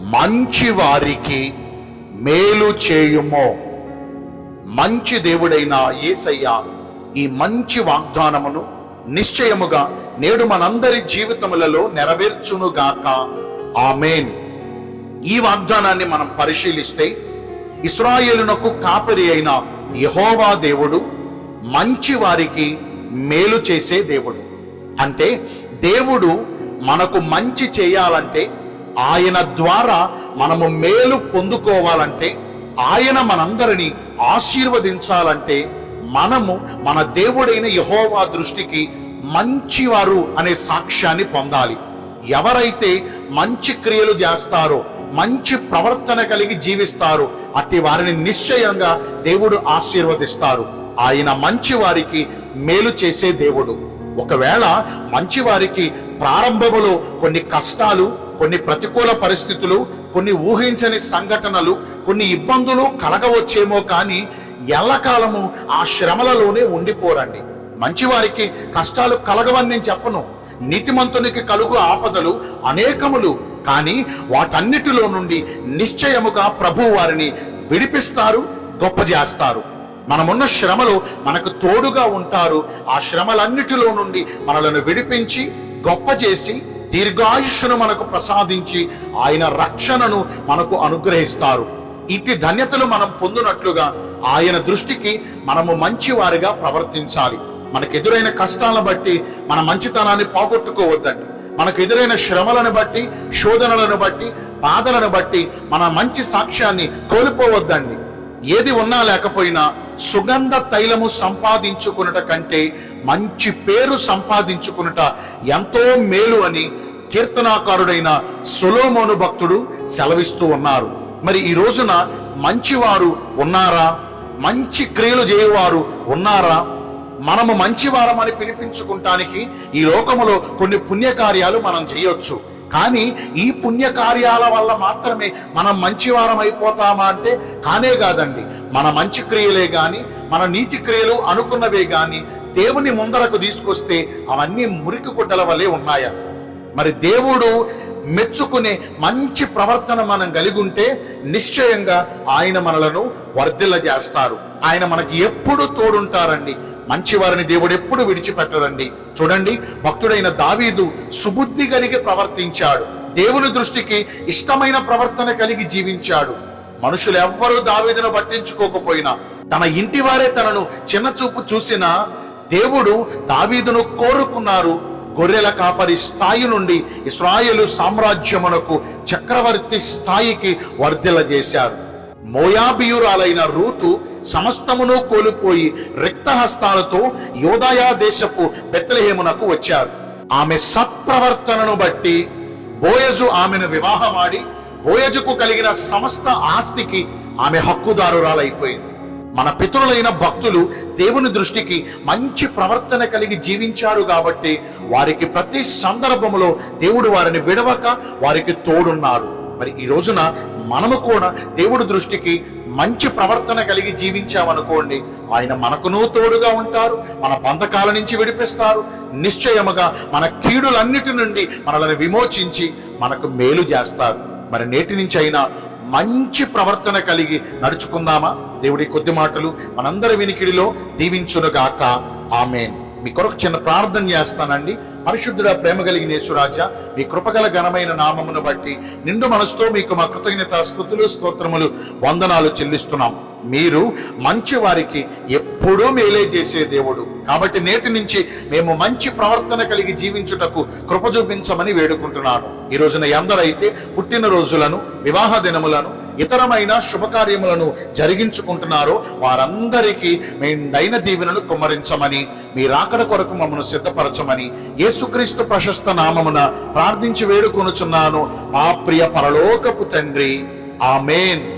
మంచి వారికి మేలు చేయుమో. మంచి దేవుడైన యేసయ్య ఈ మంచి వాగ్దానమును నిశ్చయముగా నేడు మనందరి జీవితములలో నెరవేర్చునుగాక. ఆమెన్. ఈ వాగ్దానాన్ని మనం పరిశీలిస్తే ఇస్రాయేలునకు కాపరి అయిన యహోవా దేవుడు మంచి వారికి మేలు చేసే దేవుడు. అంటే దేవుడు మనకు మంచి చేయాలంటే ఆయన ద్వారా మనము మేలు పొందుకోవాలంటే ఆయన మనందరినీ ఆశీర్వదించాలంటే మనము మన దేవుడైన యహోవా దృష్టికి మంచివారు అనే సాక్ష్యాన్ని పొందాలి. ఎవరైతే మంచి క్రియలు చేస్తారో మంచి ప్రవర్తన కలిగి జీవిస్తారు అట్టి వారిని నిశ్చయంగా దేవుడు ఆశీర్వదిస్తారు. ఆయన మంచి వారికి మేలు చేసే దేవుడు. ఒకవేళ మంచి వారికి ప్రారంభములో కొన్ని కష్టాలు కొన్ని ప్రతికూల పరిస్థితులు కొన్ని ఊహించని సంఘటనలు కొన్ని ఇబ్బందులు కలగవచ్చేమో కానీ ఎల్లకాలము ఆ శ్రమలలోనే ఉండిపోరండి. మంచివారికి కష్టాలు కలగవని నేను చెప్పను. నీతిమంతునికి కలుగు ఆపదలు అనేకములు కానీ వాటన్నిటిలో నుండి నిశ్చయముగా ప్రభు వారిని విడిపిస్తారు గొప్ప చేస్తారు. మనమున్న శ్రమలు మనకు తోడుగా ఉంటారు. ఆ శ్రమలన్నిటిలో నుండి మనలను విడిపించి గొప్ప చేసి దీర్ఘాయుష్ను మనకు ప్రసాదించి ఆయన రక్షణను మనకు అనుగ్రహిస్తారు. ఇట్టి ధన్యతలు మనం పొందినట్లుగా ఆయన దృష్టికి మనము మంచివారిగా ప్రవర్తించాలి. మనకు ఎదురైన కష్టాలను బట్టి మన మంచితనాన్ని పోగొట్టుకోవద్దండి. మనకు ఎదురైన శ్రమలను బట్టి శోధనలను బట్టి బాధలను బట్టి మన మంచి సాక్ష్యాన్ని కోల్పోవద్దండి. ఏది ఉన్నా లేకపోయినా సుగంధ తైలము సంపాదించుకున్నట కంటే మంచి పేరు సంపాదించుకునుట ఎంతో మేలు అని కీర్తనాకారుడైన సొలోమోను భక్తుడు సెలవిస్తూ ఉన్నారు. మరి ఈ రోజున మంచివారు ఉన్నారా? మంచి క్రియలు చేయవారు ఉన్నారా? మనము మంచివారమని పిలిపించుకుంటానికి ఈ లోకములో కొన్ని పుణ్యకార్యాలు మనం చేయొచ్చు. కానీ ఈ పుణ్యకార్యాల వల్ల మాత్రమే మనం మంచివారం అయిపోతామా అంటే కానే కాదండి. మన మంచి క్రియలే కానీ మన నీతి క్రియలు అనుకున్నవే కానీ దేవుని ముందరకు తీసుకొస్తే అవన్నీ మురికి గుడ్డల వలె ఉన్నాయా మరి దేవుడు మెచ్చుకునే మంచి ప్రవర్తన మనం కలిగి ఉంటే నిశ్చయంగా ఆయన మనలను వర్ధిల్ల చేస్తారు. ఆయన మనకి ఎప్పుడు తోడుంటారండి. మంచి వారిని దేవుడు ఎప్పుడు విడిచిపెట్టరండి చూడండి భక్తుడైన దావీదు సుబుద్ధి కలిగి ప్రవర్తించాడు. దేవుని దృష్టికి ఇష్టమైన ప్రవర్తన కలిగి జీవించాడు. మనుషులు ఎవ్వరూ దావీదును పట్టించుకోకపోయినా తన ఇంటి వారే తనను చిన్న చూపు చూసినా దేవుడు దావీదును కోరుకున్నారు. గొర్రెల కాపరి స్థాయి నుండి ఇస్రాయేలు సామ్రాజ్యమునకు చక్రవర్తి స్థాయికి వర్ధిల్ల చేశారు. మోయాబియురాలైన రూతు సమస్తమును కోల్పోయి రిక్తహస్తాలతో యోదయా దేశపు బెత్లహేమునకు వచ్చారు. ఆమె సత్ప్రవర్తనను బట్టి బోయజు ఆమెను వివాహమాడి బోయజుకు కలిగిన సమస్త ఆస్తికి ఆమె హక్కుదారురాలైపోయింది. మన పితరులైన భక్తులు దేవుని దృష్టికి మంచి ప్రవర్తన కలిగి జీవించారు కాబట్టి వారికి ప్రతి సందర్భంలో దేవుడు వారిని విడవక వారికి తోడున్నారు. మరి ఈ రోజున మనము కూడా దేవుడి దృష్టికి మంచి ప్రవర్తన కలిగి జీవించామనుకోండి ఆయన మనకును తోడుగా ఉంటారు మన బంధకాల నుంచి విడిపిస్తారు. నిశ్చయముగా మన కీడులన్నిటి నుండి మనల్ని విమోచించి మనకు మేలు చేస్తారు. మరి నేటి నుంచి అయినా మంచి ప్రవర్తన కలిగి నడుచుకుందామా? దేవుడి కొద్ది మాటలు మనందరి వినికిడిలో దీవించునుగాక ఆమెన్. మీ కొరకు చిన్న ప్రార్థన చేస్తానండి. పరిశుద్ధుడ ప్రేమ కలిగిన యేసురాజ మీ కృపగల ఘనమైన నామమును బట్టి నిండు మనసుతో మీకు మా కృతజ్ఞత స్థుతులు స్తోత్రములు వందనాలు చెల్లిస్తున్నాం. మీరు మంచి వారికి ఎప్పుడూ మేలే చేసే దేవుడు. కాబట్టి నేటి నుంచి మేము మంచి ప్రవర్తన కలిగి జీవించుటకు కృప చూపించమని వేడుకుంటున్నాను. ఈ రోజున ఎందరైతే పుట్టిన రోజులను వివాహ దినములను ఇతరమైన శుభకార్యములను జరిగించుకుంటున్నారో వారందరికీ మెండైన దీవెనలు కుమ్మరించమని మీ రాకడ కొరకు మమ్మను సిద్ధపరచమని యేసుక్రీస్తు ప్రశస్త నామమున ప్రార్థించి వేడుకొనుచున్నాను. మా ప్రియ పరలోకపు తండ్రి. Amen.